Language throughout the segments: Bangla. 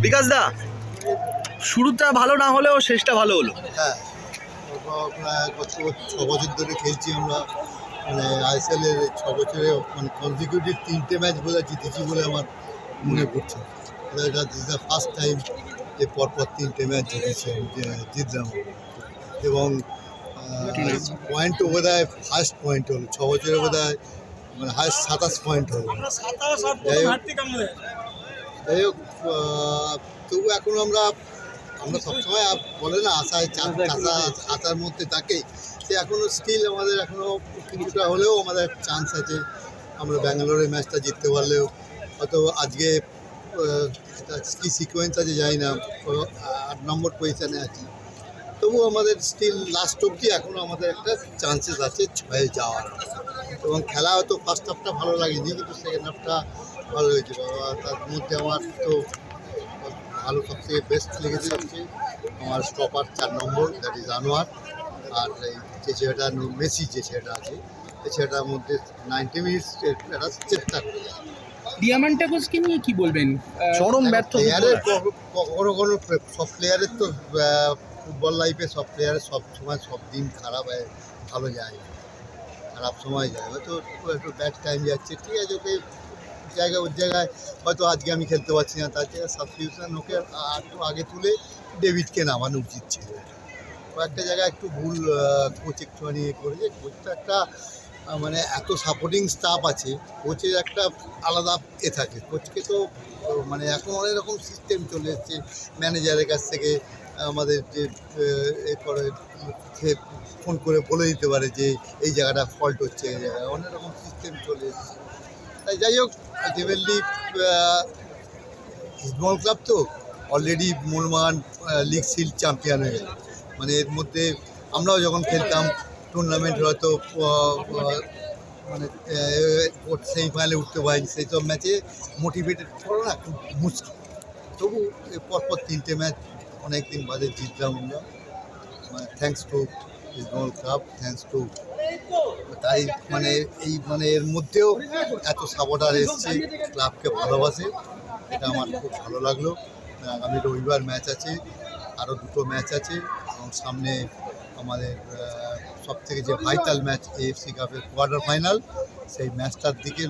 বিকাশ দা শুরুটা ভালো না হলেও শেষটা ভালো হলো। হ্যাঁ গত ছ বছর ধরে খেলছি আমরা। মানে ছ বছরে মানে কনজিকিউটিভ তিনটে ম্যাচ বোধহয় জিতেছি বলে আমার মনে পড়ছে। এটা দিস দ্য ফার্স্ট টাইম যে পরপর তিনটে ম্যাচ জিতেছি যে- জিতলাম। এবং পয়েন্টও বোধ হয় ফার্স্ট পয়েন্ট হলো। ছ বছরে বোধ হয় মানে হায়েস্ট সাতাশ পয়েন্ট হলো। যাই হোক যাই তবু এখন আমরা আমরা সবসময় বলে না আশায় আশা আশার মধ্যে থাকেই সে এখনও স্টিল আমাদের এখনও কিছুটা হলেও আমাদের চান্স আছে। আমরা ব্যাঙ্গালোরের ম্যাচটা জিততে পারলেও। হয়তো আজকে কী সিকোয়েন্স আছে জানি না। আট নম্বর পজিশানে আছি। তবু আমাদের স্টিল লাস্ট অবধি এখনও আমাদের একটা চান্সেস আছে ছয়ে যাওয়ার। এবং খেলা হয়তো ফার্স্ট হাফটা ভালো লাগেনি কিন্তু সেকেন্ড হাফটা ভালো হয়েছে বাবা তার মধ্যে আমার তো ভালো সবথেকে বেস্ট লেগেছে হচ্ছে আমার স্টপার চার নম্বর দ্যাট ইজ আনোয়ার আর এই যে ছেলেটা মেসি যে ছেলেটা আছে এই ছেলেটার মধ্যে নাইনটি মিনিটস একটা চেষ্টা করে ডিয়ামান্টাগোসকে নিয়ে কি বলবেন চরম ব্যর্থ প্লেয়ারের। কখনো কোনো সব প্লেয়ারের তো ফুটবল লাইফে সব প্লেয়ারের সব সময় সব দিন খারাপ হয় ভালো যায়। খারাপ সময় যায়, হয়তো একটু ব্যাড টাইম যাচ্ছে। ঠিক আছে, ওকে জায়গায় ওর জায়গায় হয়তো আজকে আমি খেলতে পারছি না, তার জায়গায় সাবস্টিটিউশন ওকে একটু আগে তুলে ডেভিডকে নামানো উচিত ছিল। কয়েকটা জায়গায় একটু ভুল কোচ একটুখানি ইয়ে করেছে। কোচটা একটা মানে এত সাপোর্টিং স্টাফ আছে কোচের একটা আলাদা এ থাকে। কোচকে তো মানে এখন অনেক রকম সিস্টেম চলে এসছে ম্যানেজারের কাছ থেকে। আমাদের যে, এ করে, সে ফোন করে বলে দিতে পারে যে, এই জায়গাটা ফল্ট হচ্ছে, এই জায়গায় অনেক রকম সিস্টেম চলে এসছে। তাই যাই হোক আলটিমেটলি স্মল ক্লাব তো already Mohun Bagan league seal champion হয়ে গেল। মানে এর মধ্যে আমরাও যখন খেলতাম টুর্নামেন্ট হয়তো মানে সেমিফাইনালে উঠতে পারিনি। সেই সব ম্যাচে মোটিভেটেড করো না, খুব মুশকিল। তবু পরপর তিনটে ম্যাচ অনেক দিন বাদে জিতলাম আমরা। মানে thanks to small club thanks to তাই মানে এই মানে এর মধ্যেও এত সাপোর্টার এসছে ক্লাবকে ভালোবাসে, এটা আমার খুব ভালো লাগল। আগামী রবিবার ম্যাচ আছে আরও দুটো ম্যাচ আছে, এবং সামনে আমাদের সব থেকে যে ভাইটাল ম্যাচ এএফসি কাপের কোয়ার্টার ফাইনাল সেই ম্যাচটার দিকে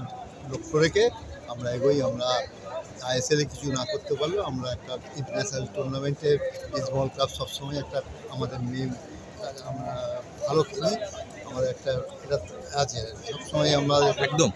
লক্ষ্য রেখে আমরা এগোই, আমরা আইএসএলে কিছু না করতে পারলেও আমরা একটা ইন্টারন্যাশনাল টুর্নামেন্টে স্মল ক্লাব সবসময় একটা আমাদের মেন আমরা ভালো খেলি, আমাদের একটা, এটা আছে। সবসময় আমরা একদম।